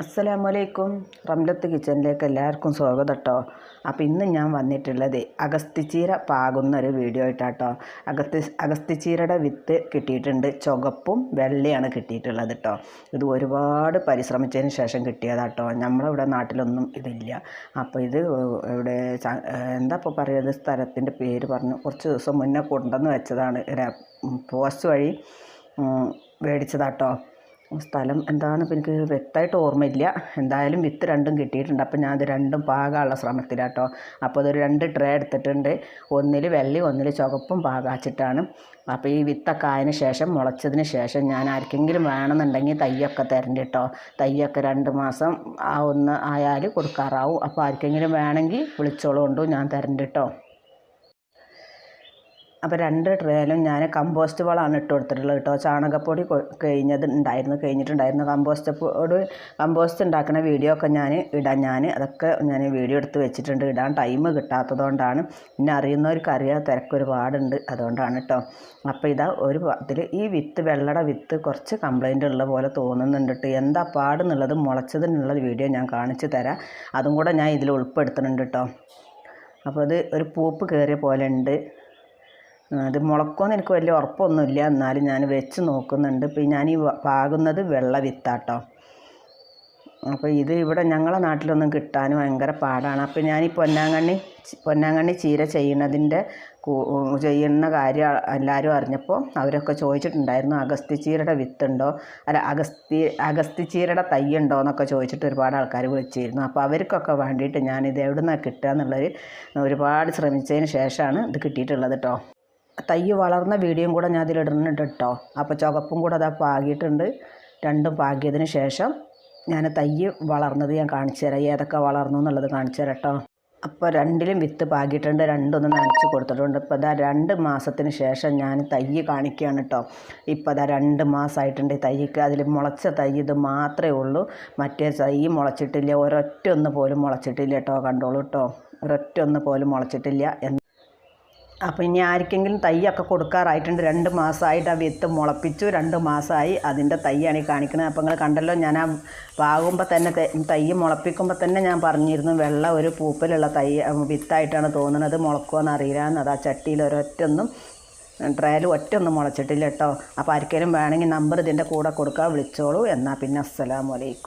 അസ്സലാമലൈക്കും. റംലത്ത് കിച്ചണിലേക്ക് എല്ലാവർക്കും സ്വാഗതം കേട്ടോ അപ്പോൾ ഇന്ന് ഞാൻ വന്നിട്ടുള്ളത് അഗസ്തിച്ചീര പാകുന്ന ഒരു വീഡിയോ ആയിട്ടാട്ടോ. അഗസ്തി അഗസ്തിച്ചീരയുടെ വിത്ത് കിട്ടിയിട്ടുണ്ട്. ചുവപ്പും വെള്ളയാണ് കിട്ടിയിട്ടുള്ളത് കേട്ടോ ഇത് ഒരുപാട് പരിശ്രമിച്ചതിന് ശേഷം കിട്ടിയതാട്ടോ. നമ്മളിവിടെ നാട്ടിലൊന്നും ഇതില്ല. അപ്പോൾ ഇത് ഇവിടെ എന്താ ഇപ്പോൾ പറയുന്നത്? സ്ഥലത്തിന്റെ പേര് പറഞ്ഞു. കുറച്ച് ദിവസം മുന്നേ കൊണ്ടുവന്ന് വെച്ചതാണ്. പോസ്റ്റ് വഴി മേടിച്ചതാട്ടോ. സ്ഥലം എന്താണെന്ന് ഇപ്പം എനിക്ക് വ്യക്തമായിട്ട് ഓർമ്മയില്ല. എന്തായാലും വിത്ത് രണ്ടും കിട്ടിയിട്ടുണ്ട്. അപ്പോൾ ഞാൻ അത് രണ്ടും പാകാനുള്ള ശ്രമത്തിലാട്ടോ. അപ്പോൾ അതൊരു രണ്ട് ട്രേ എടുത്തിട്ടുണ്ട്. ഒന്നിൽ വെള്ളി ഒന്നിൽ ചുവപ്പും പാകാച്ചിട്ടാണ്. അപ്പോൾ ഈ വിത്തൊക്കെ ആയതിനു ശേഷം മുളച്ചതിന് ശേഷം ഞാൻ ആർക്കെങ്കിലും വേണമെന്നുണ്ടെങ്കിൽ തയ്യൊക്കെ തരണ്ട കേട്ടോ തയ്യൊക്കെ രണ്ട് മാസം ആ ഒന്ന് ആയാൽ കൊടുക്കാറാവും. അപ്പോൾ ആർക്കെങ്കിലും വേണമെങ്കിൽ വിളിച്ചോളുകൊണ്ടു ഞാൻ തരണ്ട കേട്ടോ അപ്പോൾ രണ്ട് ട്രേയിലും ഞാൻ കമ്പോസ്റ്റ് വളമാണ് ഇട്ട് കൊടുത്തിട്ടുള്ളത് കേട്ടോ. ചാണകപ്പൊടി കഴിഞ്ഞത് ഉണ്ടായിരുന്നു കഴിഞ്ഞിട്ടുണ്ടായിരുന്നു. കമ്പോസ്റ്റ് പൊടി കമ്പോസ്റ്റ് ഉണ്ടാക്കുന്ന വീഡിയോ ഒക്കെ ഞാൻ ഇടാൻ ഞാൻ അതൊക്കെ ഞാൻ വീഡിയോ എടുത്ത് വെച്ചിട്ടുണ്ട്. ഇടാൻ ടൈം കിട്ടാത്തതുകൊണ്ടാണ്. പിന്നെ അറിയുന്നവർക്ക് അറിയാൻ തിരക്ക് ഒരുപാടുണ്ട് അതുകൊണ്ടാണ് കേട്ടോ. അപ്പോൾ ഇതാ ഒരു ഇതിൽ ഈ വിത്ത് വെള്ളട വിത്ത് കുറച്ച് കംപ്ലൈന്റ് ഉള്ള പോലെ തോന്നുന്നുണ്ട് കേട്ടോ. എന്താ പാടെന്നുള്ളത് മുളച്ചതിനുള്ള വീഡിയോ ഞാൻ കാണിച്ചു തരാം. അതും കൂടെ ഞാൻ ഇതിൽ ഉൾപ്പെടുത്തുന്നുണ്ട് കേട്ടോ. അപ്പോൾ അത് ഒരു പൂപ്പ് കയറിയ പോലെ ഉണ്ട്. അത് മുളക്കുമെന്ന് എനിക്ക് വലിയ ഉറപ്പൊന്നുമില്ല. എന്നാലും ഞാൻ വെച്ച് നോക്കുന്നുണ്ട്. ഇപ്പം ഞാൻ ഈ പാകുന്നത് വെള്ള വിത്താട്ടോ. അപ്പോൾ ഇത് ഇവിടെ ഞങ്ങളെ നാട്ടിലൊന്നും കിട്ടാൻ ഭയങ്കര പാടാണ്. അപ്പോൾ ഞാൻ ഈ പൊന്നാങ്കണ്ണി പൊന്നാങ്കണ്ണി ചീര ചെയ്യുന്നതിന്റെ ചെയ്യുന്ന കാര്യം എല്ലാവരും അറിഞ്ഞപ്പോൾ അവരൊക്കെ ചോദിച്ചിട്ടുണ്ടായിരുന്നു അഗസ്തി ചീരയുടെ വിത്തുണ്ടോ? അല്ല അഗസ്തി അഗസ്തി ചീരയുടെ തൈ ഉണ്ടോ എന്നൊക്കെ ചോദിച്ചിട്ട് ഒരുപാട് ആൾക്കാർ വിളിച്ചിരുന്നു. അപ്പോൾ അവർക്കൊക്കെ വേണ്ടിയിട്ട് ഞാനിത് എവിടെ നിന്നാണ് കിട്ടുക എന്നുള്ളൊരു ഒരുപാട് ശ്രമിച്ചതിന് ശേഷമാണ് ഇത് കിട്ടിയിട്ടുള്ളത് കേട്ടോ. തൈ വളർന്ന വീഡിയോയും കൂടെ ഞാൻ അതിലിടുന്നുണ്ട് കേട്ടോ. അപ്പോൾ ചുവപ്പും കൂടെ അതാ പാകിയിട്ടുണ്ട്. രണ്ടും പാകിയതിന് ശേഷം ഞാൻ തൈ വളർന്നത് ഞാൻ കാണിച്ചു തരാം. ഏതൊക്കെ വളർന്നു എന്നുള്ളത് കാണിച്ചു തരാം കേട്ടോ. അപ്പോൾ രണ്ടിലും വിത്ത് പാകിയിട്ടുണ്ട്. രണ്ടൊന്ന് നനച്ച് കൊടുത്തിട്ടുണ്ട്. ഇപ്പോൾ ഇതാ രണ്ട് മാസത്തിന് ശേഷം ഞാൻ തൈ കാണിക്കുകയാണ് കേട്ടോ. ഇപ്പോൾ ഇതാ രണ്ട് മാസമായിട്ടുണ്ട് തൈക്ക്. അതിൽ മുളച്ച തൈ ഇത് മാത്രമേ ഉള്ളൂ. മറ്റേ തൈ മുളച്ചിട്ടില്ല. ഒരൊറ്റ ഒന്ന് പോലും മുളച്ചിട്ടില്ല കേട്ടോ. കണ്ടോളൂ കേട്ടോ. ഒരൊറ്റ ഒന്ന് പോലും മുളച്ചിട്ടില്ല അപ്പോൾ ഇനി ആർക്കെങ്കിലും തൈയൊക്കെ കൊടുക്കാറായിട്ടുണ്ട്. രണ്ട് മാസമായിട്ട് ആ വിത്ത് മുളപ്പിച്ചു. രണ്ട് മാസമായി അതിന്റെ തൈയാണ് ഈ കാണിക്കുന്നത് അപ്പോൾ നിങ്ങൾ കണ്ടല്ലോ ഞാൻ ആ പാകുമ്പോൾ തന്നെ തെ- മുളപ്പിക്കുമ്പോൾ തന്നെ ഞാൻ പറഞ്ഞിരുന്നു വെള്ള ഒരു പൂപ്പലുള്ള തൈ വിത്തായിട്ടാണ് തോന്നുന്നത് മുളക്കുമെന്ന് അറിയില്ല അത് ആ ചട്ടിയിൽ ഒരൊറ്റൊന്നും ട്രയൽ ഒറ്റൊന്നും മുളച്ചിട്ടില്ല കേട്ടോ. അപ്പോൾ ആർക്കെങ്കിലും വേണമെങ്കിൽ നമ്പർ ഇതിന്റെ കൂടെ കൊടുക്കുക വിളിച്ചോളൂ. എന്നാൽ പിന്നെ അസ്സലാമലൈക്കും